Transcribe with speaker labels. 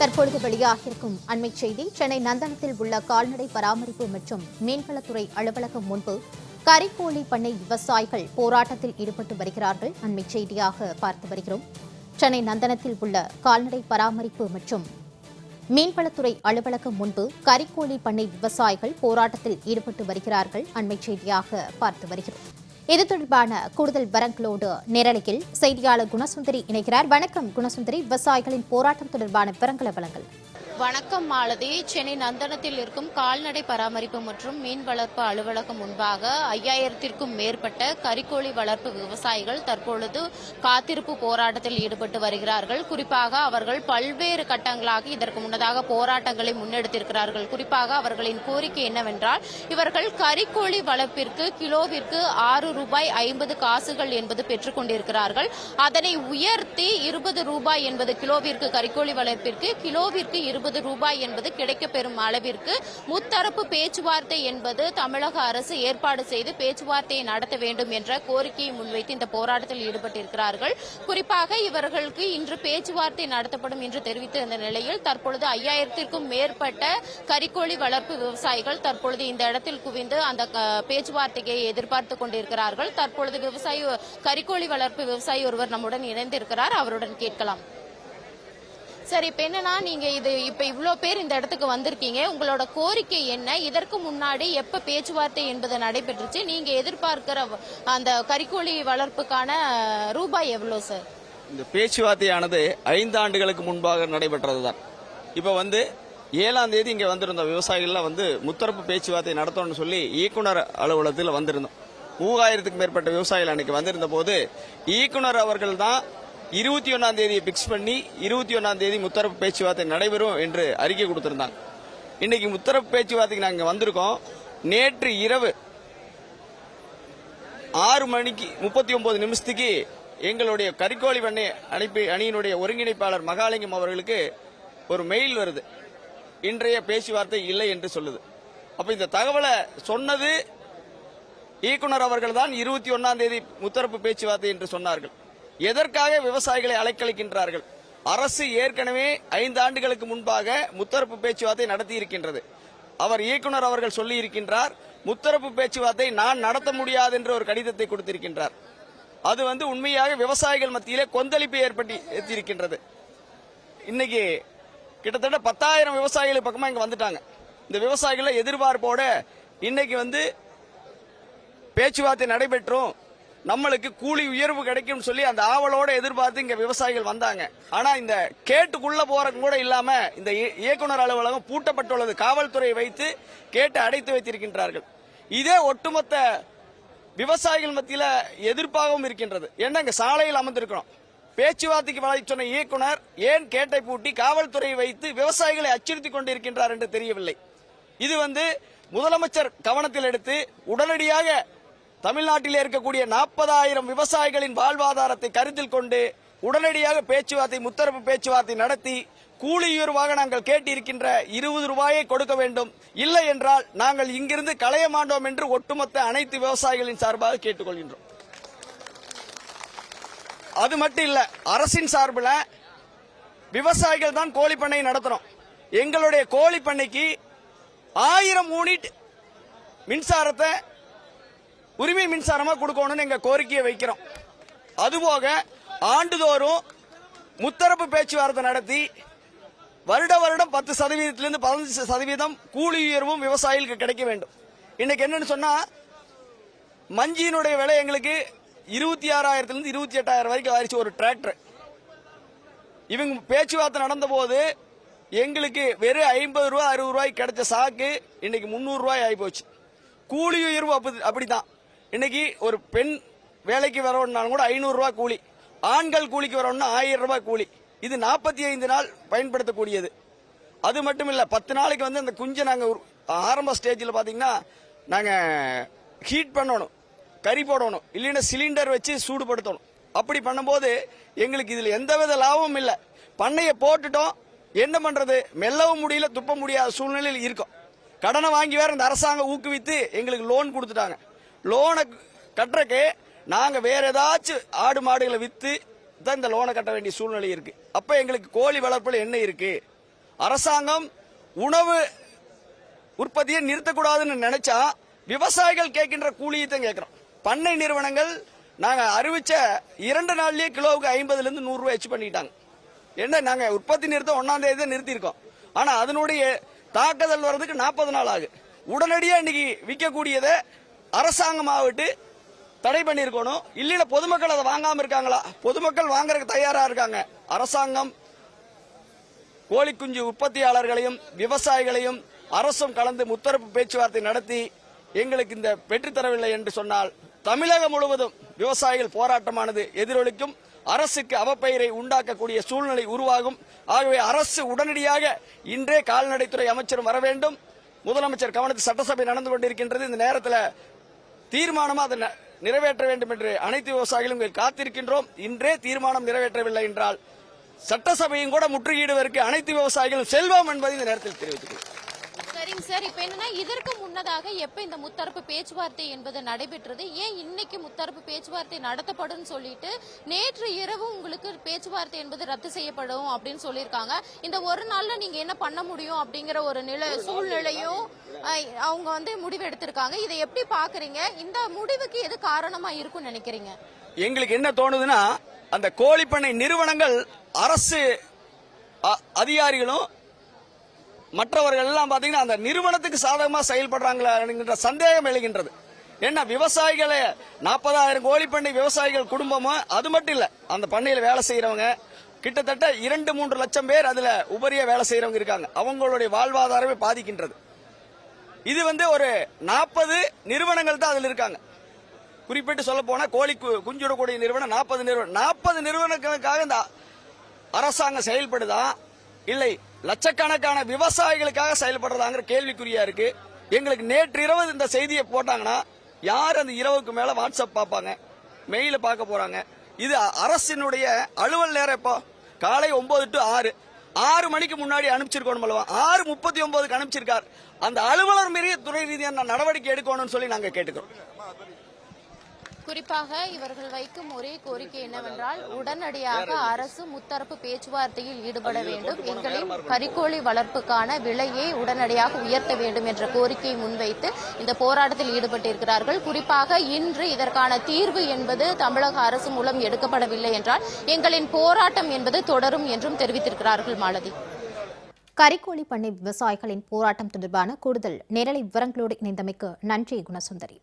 Speaker 1: தற்பொழுது வெளியாகியிருக்கும் அண்மை செய்தி சென்னை நந்தனத்தில் உள்ள கால்நடை பராமரிப்பு மற்றும் மீன்வளத்துறை அலுவலகம் முன்பு கறிக்கோழி பண்ணை விவசாயிகள் போராட்டத்தில் ஈடுபட்டு வருகிறார்கள். அண்மை செய்தியாக பார்த்து வருகிறோம். சென்னை நந்தனத்தில் உள்ள கால்நடை பராமரிப்பு மற்றும் மீன்வளத்துறை அலுவலகம் முன்பு கறிக்கோழி பண்ணை விவசாயிகள் போராட்டத்தில் ஈடுபட்டு வருகிறார்கள். அண்மை செய்தியாக பார்த்து வருகிறோம். இது தொடர்பான கூடுதல் விவரங்களோடு நேரலையில் செய்தியாளர் குணசுந்தரி இணைகிறார். வணக்கம் குணசுந்தரி. விவசாயிகளின் போராட்டம் தொடர்பான விவரங்களை வழங்கல்.
Speaker 2: வணக்கம் மாலதி. சென்னை நந்தனத்தில் இருக்கும் கால்நடை பராமரிப்பு மற்றும் மீன் வளர்ப்பு அலுவலகம் முன்பாக ஐயாயிரத்திற்கும் மேற்பட்ட கறிக்கோழி வளர்ப்பு விவசாயிகள் தற்பொழுது காத்திருப்பு போராட்டத்தில் ஈடுபட்டு வருகிறார்கள். குறிப்பாக அவர்கள் பல்வேறு கட்டங்களாக இதற்கு முன்னதாக போராட்டங்களை முன்னெடுத்திருக்கிறார்கள். குறிப்பாக அவர்களின் கோரிக்கை என்னவென்றால் இவர்கள் கறிக்கோழி வளர்ப்பிற்கு கிலோவிற்கு ஆறு ரூபாய் ஐம்பது காசுகள் என்பது பெற்றுக் கொண்டிருக்கிறார்கள். அதனை உயர்த்தி இருபது ரூபாய் என்பது கிலோவிற்கு கறிக்கோழி வளர்ப்பிற்கு கிலோவிற்கு இருபது ரூபாய் என்பது கிடைக்கப்பெறும் அளவிற்கு முத்தரப்பு பேச்சுவார்த்தை என்பது தமிழக அரசு ஏற்பாடு செய்து பேச்சுவார்த்தையை நடத்த வேண்டும் என்ற கோரிக்கையை முன்வைத்து இந்த போராட்டத்தில் ஈடுபட்டிருக்கிறார்கள். குறிப்பாக இவர்களுக்கு இன்று பேச்சுவார்த்தை நடத்தப்படும் என்று தெரிவித்திருந்த நிலையில் தற்பொழுது ஐயாயிரத்திற்கும் மேற்பட்ட கறிக்கோழி வளர்ப்பு விவசாயிகள் தற்பொழுது இந்த இடத்தில் குவிந்து அந்த பேச்சுவார்த்தையை எதிர்பார்த்து கொண்டிருக்கிறார்கள். தற்பொழுது விவசாயி கறிக்கோழி வளர்ப்பு விவசாயி ஒருவர் நம்முடன் இணைந்திருக்கிறார். அவருடன் கேட்கலாம். சார் இப்ப என்னன்னா நீங்க இது இப்ப இவ்வளோ பேர் இந்த இடத்துக்கு வந்திருக்கீங்க. உங்களோட கோரிக்கை என்ன? இதற்கு முன்னாடி எப்ப பேச்சுவார்த்தை என்பது நடைபெற்றுச்சு? நீங்க எதிர்பார்க்கிற அந்த கறிக்கோழி வளர்ப்புக்கான ரூபாய் எவ்வளவு சார்?
Speaker 3: இந்த பேச்சுவார்த்தையானது ஐந்து ஆண்டுகளுக்கு முன்பாக நடைபெற்றதுதான். இப்போ வந்து ஏழாம் தேதி இங்கே வந்திருந்த விவசாயிகள்லாம் வந்து முத்தரப்பு பேச்சுவார்த்தை நடத்தணும்னு சொல்லி இயக்குனர் அலுவலகத்தில் வந்திருந்தோம். மூவாயிரத்துக்கு மேற்பட்ட விவசாயிகள் அன்னைக்கு வந்திருந்த போது இயக்குனர் அவர்கள் தான் இருபத்தி ஒன்னாம் தேதியை பிக்ஸ் பண்ணி இருபத்தி ஒன்னாம் தேதி முத்தரப்பு பேச்சுவார்த்தை நடைபெறும் என்று அறிக்கை கொடுத்திருந்தாங்க. இன்னைக்கு முத்தரப்பு பேச்சுவார்த்தைக்கு நாங்கள் வந்திருக்கோம். நேற்று இரவு ஆறு மணிக்கு முப்பத்தி ஒன்பது நிமிஷத்துக்கு எங்களுடைய கறிக்கோழி பண்ணை அனுப்பி அணியினுடைய ஒருங்கிணைப்பாளர் மகாலிங்கம் அவர்களுக்கு ஒரு மெயில் வருது. இன்றைய பேச்சுவார்த்தை இல்லை என்று சொல்லுது. அப்ப இந்த தகவலை சொன்னது இயக்குனர் அவர்கள் தான் இருபத்தி ஒன்னாம் தேதி முத்தரப்பு பேச்சுவார்த்தை என்று சொன்னார்கள். எதற்காக விவசாயிகளை அலைக்கழிக்கின்றார்கள்? அரசு ஏற்கனவே ஐந்து ஆண்டுகளுக்கு முன்பாக முத்தரப்பு பேச்சுவார்த்தை நடத்தி இருக்கின்றது அவர் இயக்குனர் அவர்கள் சொல்லி இருக்கின்றார் முத்தரப்பு பேச்சுவார்த்தை நான் நடத்த முடியாது என்று ஒரு கடிதத்தை கொடுத்திருக்கின்றார். அது வந்து உண்மையாக விவசாயிகள் மத்தியிலே கொந்தளிப்பு ஏற்பட்டு இருக்கின்றது இன்னைக்கு கிட்டத்தட்ட பத்தாயிரம் விவசாயிகள் பக்கமா இங்க வந்துட்டாங்க. இந்த விவசாயிகளை எதிர்பார்ப்போட இன்னைக்கு வந்து பேச்சுவார்த்தை நடைபெற்றும். நம்மளுக்கு கூலி உயர்வு கிடைக்கும் சொல்லி அந்த ஆவலோட எதிர்பார்த்து இங்க விவசாயிகள் வந்தாங்க. ஆனா இந்த கேட்டுக்குள்ள போறதுக்கு கூட இல்லாம இந்த இயக்குனர் அலுவலகம் பூட்டப்பட்டுள்ளது. காவல்துறை வைத்து கேட்டு அடைத்து வைத்திருக்கின்றார்கள். இதே ஒட்டுமொத்த விவசாயிகள் மத்தியில எதிர்ப்பாகவும் இருக்கின்றது. ஏன்னா இங்க சாலையில் அமர்ந்திருக்கிறோம். பேச்சுவார்த்தைக்கு வழி சொன்ன இயக்குனர் ஏன் கேட்டை பூட்டி காவல்துறையை வைத்து விவசாயிகளை அச்சுறுத்தி கொண்டிருக்கின்றார் என்று தெரியவில்லை. இது வந்து முதலமைச்சர் கவனத்தில் எடுத்து உடனடியாக தமிழ்நாட்டில் இருக்கக்கூடிய நாற்பதாயிரம் விவசாயிகளின் வாழ்வாதாரத்தை கருத்தில் கொண்டு உடனடியாக பேச்சுவார்த்தை முத்தரப்பு பேச்சுவார்த்தை நடத்தி கூலி நாங்கள் கேட்டிருக்கின்ற இருபது ரூபாயை கொடுக்க வேண்டும். இல்லை என்றால் நாங்கள் இங்கிருந்து களைய மாட்டோம் என்று ஒட்டுமொத்த அனைத்து விவசாயிகளின் சார்பாக கேட்டுக்கொள்கின்றோம். அது மட்டும் இல்ல அரசின் சார்பில் விவசாயிகள் தான் கோழி பண்ணை நடத்துறோம். எங்களுடைய கோழி பண்ணைக்கு ஆயிரம் யூனிட் மின்சாரத்தை உரிமை மின்சாரமா கொடுக்கணும்னு எங்க கோரிக்கையை வைக்கிறோம். அதுபோக ஆண்டுதோறும் முத்தரப்பு பேச்சுவார்த்தை நடத்தி வருட வருடம் பத்து சதவீதத்திலிருந்து பதினஞ்சு சதவீதம் கூலி உயர்வும் விவசாயிகளுக்கு கிடைக்க வேண்டும். இன்னைக்கு என்னன்னு சொன்னா மஞ்சியினுடைய விலை எங்களுக்கு இருபத்தி ஆறாயிரத்திலிருந்து இருபத்தி எட்டாயிரம் வரைக்கும் ஆயிடுச்சு ஒரு டிராக்டர். இவங்க பேச்சுவார்த்தை நடந்த போது எங்களுக்கு வெறும் ஐம்பது ரூபாய் அறுபது ரூபாய்க்கு கிடைச்ச சாக்கு இன்னைக்கு முந்நூறு ரூபாய் ஆகி போச்சு. கூலி உயர்வு அப்படி அப்படிதான் இன்னைக்கு ஒரு பெண் வேலைக்கு வரணும்னாலும் கூட ஐநூறு ரூபாய் கூலி ஆண்கள் கூலிக்கு வரணும்னா ஆயிரம் ரூபாய் கூலி. இது நாற்பத்தி ஐந்து நாள் பயன்படுத்தக்கூடியது. அது மட்டும் இல்லை பத்து நாளைக்கு வந்து அந்த குஞ்சை நாங்கள் ஆரம்ப ஸ்டேஜில் பார்த்தீங்கன்னா நாங்கள் ஹீட் பண்ணணும் கறி போடணும் இல்லைன்னா சிலிண்டர் வச்சு சூடுபடுத்தணும். அப்படி பண்ணும்போது எங்களுக்கு இதில் எந்தவித லாபமும் இல்லை. பண்ணையை போட்டுட்டோம். என்ன பண்ணுறது மெல்லவும் முடியல துப்ப முடியாத சூழ்நிலையில் இருக்கும். கடனை வாங்கி வேற இந்த அரசாங்கம் ஊக்குவித்து எங்களுக்கு லோன் கொடுத்துட்டாங்க. லோனை கட்டுறக்கு நாங்கள் வேற ஏதாச்சும் ஆடு மாடுகளை விற்று தான் இந்த லோனை கட்ட வேண்டிய சூழ்நிலை இருக்கு. அப்போ எங்களுக்கு கோழி வளர்ப்பில் என்ன இருக்கு? அரசாங்கம் உணவு உற்பத்தியை நிறுத்தக்கூடாதுன்னு நினைச்சா விவசாயிகள் கேட்கின்ற கூலியை தான் கேட்கிறோம். பண்ணை நிறுவனங்கள் நாங்கள் அறிவிச்ச இரண்டு நாள்லயே கிலோவுக்கு ஐம்பதுலேருந்து நூறுரூவா நூறு வச்சு பண்ணிட்டாங்க. என்ன நாங்கள் உற்பத்தி நிறுத்தம் ஒன்றாம் தேதி தான் நிறுத்தியிருக்கோம். ஆனால் அதனுடைய தாக்குதல் வர்றதுக்கு நாற்பது நாள் ஆகுது. உடனடியாக இன்னைக்கு விற்கக்கூடியதை அரசாங்கமாகட்டு தடை பண்ணியிருக்கணும். இல்லைன்னா பொதுமக்கள் அதை வாங்காம இருக்காங்களா? பொதுமக்கள் வாங்குறதுக்கு தயாரா இருக்காங்க. அரசாங்கம் கோழிக்குஞ்சு உற்பத்தியாளர்களையும் விவசாயிகளையும் அரசும் கலந்து முத்தரப்பு பேச்சுவார்த்தை நடத்தி எங்களுக்கு இந்த பெற்றுத்தரவில்லை என்று சொன்னால் தமிழகம் முழுவதும் விவசாயிகள் போராட்டமானது எதிரொலிக்கும். அரசுக்கு அவப்பெயரை உண்டாக்கக்கூடிய சூழ்நிலை உருவாகும். ஆகவே அரசு உடனடியாக இன்றே கால்நடைத்துறை அமைச்சரும் வர வேண்டும். முதலமைச்சர் கவனத்தில் சட்டசபை நடந்து கொண்டிருக்கின்றது. இந்த நேரத்தில் தீர்மானமாக அதை ந- நிறைவேற்ற வேண்டும் என்று அனைத்து விவசாயிகளும் காத்திருக்கின்றோம் இன்றே தீர்மானம் நிறைவேற்றவில்லை என்றால் சட்டசபையும் கூட முற்றுகையிடுவதற்கு அனைத்து விவசாயிகளும் செல்வோம் என்பதை இந்த நேரத்தில் தெரிவித்துக் கொள்கிறேன்.
Speaker 2: சரிங்க சார். இப்ப என்னன்னா இதற்கு முன்னதாக எப்ப இந்த முத்தரப்பு பேச்சுவார்த்தை என்பது நடைபெற்றது? ஏன் இன்னைக்கு முத்தரப்பு பேச்சுவார்த்தை நடத்தப்படும் சொல்லிட்டு நேற்று இரவு உங்களுக்கு பேச்சுவார்த்தை என்பது ரத்து செய்யப்படும் அப்படின்னு சொல்லியிருக்காங்க. இந்த ஒரு நாள்ல நீங்க என்ன பண்ண முடியும் அப்படிங்கிற ஒரு நிலை சூழ்நிலையும் அவங்க வந்து முடிவு எடுத்திருக்காங்க. இதை எப்படி பாக்குறீங்க? இந்த முடிவுக்கு எது காரணமா இருக்கும்னு நினைக்கிறீங்க?
Speaker 3: எங்களுக்கு என்ன தோணுதுன்னா அந்த கோழிப்பண்ணை நிறுவனங்கள் அரசு அ- அதிகாரிகளும் மற்றவர்கள் எல்லாம் பாத்தீங்கன்னா அந்த நிறுவனத்துக்கு சாதகமா செயல்படுறாங்களா என்கின்ற சந்தேகம் எழுகின்றது. ஏன்னா விவசாயிகளை நாற்பதாயிரம் கோழி பண்ணை விவசாயிகள் குடும்பமும் அது மட்டும் இல்ல அந்த பண்ணையில வேலை செய்யறவங்க கிட்டத்தட்ட இரண்டு மூன்று லட்சம் பேர் அதுல உபரியா வேலை செய்யறவங்க இருக்காங்க. அவங்களுடைய வாழ்வாதாரமே பாதிக்கின்றது. இது வந்து ஒரு நாற்பது நிறுவனங்கள் தான் அதுல இருக்காங்க. குறிப்பிட்டு சொல்ல போனா கோழி கு- குஞ்சுடக்கூடிய நிறுவனம் நாற்பது நிறுவனம். நாற்பது நிறுவனங்களுக்காக இந்த அரசாங்கம் செயல்படுதா? இல்லை லட்சக்கணக்கான விவசாயிகளுக்காக செயல்படுறதாங்கிற கேள்விக்குறியா இருக்கு. எங்களுக்கு நேற்று இரவு இந்த செய்தியை போட்டாங்கன்னா யார் அந்த இரவுக்கு மேல வாட்ஸ்அப் பார்ப்பாங்க? மெயில பார்க்க போறாங்க. இது அரசினுடைய அலுவல் நேரம் இப்போ காலை ஒன்பது டு ஆறு. ஆறு மணிக்கு முன்னாடி அனுப்பிச்சிருக்கோம் அல்லவா? ஆறு முப்பத்தி ஒன்பதுக்கு அனுப்பிச்சிருக்கார். அந்த அலுவலர் மீறிய துறை ரீதியான நடவடிக்கை எடுக்கணும்னு சொல்லி நாங்க கேட்டுக்கிறோம்.
Speaker 2: குறிப்பாக இவர்கள் வைக்கும் ஒரே கோரிக்கை என்னவென்றால் உடனடியாக அரசு முத்தரப்பு பேச்சுவார்த்தையில் ஈடுபட வேண்டும். எங்களின் கறிக்கோழி வளர்ப்புக்கான விலையை உடனடியாக உயர்த்த வேண்டும் என்ற கோரிக்கையை முன்வைத்து இந்த போராட்டத்தில் ஈடுபட்டிருக்கிறார்கள். குறிப்பாக இன்று இதற்கான தீர்வு என்பது தமிழக அரசு மூலம் எடுக்கப்படவில்லை என்றால் எங்களின் போராட்டம் என்பது தொடரும் என்றும் தெரிவித்திருக்கிறார்கள் மாலதி.
Speaker 1: கறிக்கோழி பண்ணை விவசாயிகளின் போராட்டம் தொடர்பான கூடுதல் நேரலை விவரங்களோடு இணைந்தமைக்கு நன்றி குணசுந்தரி.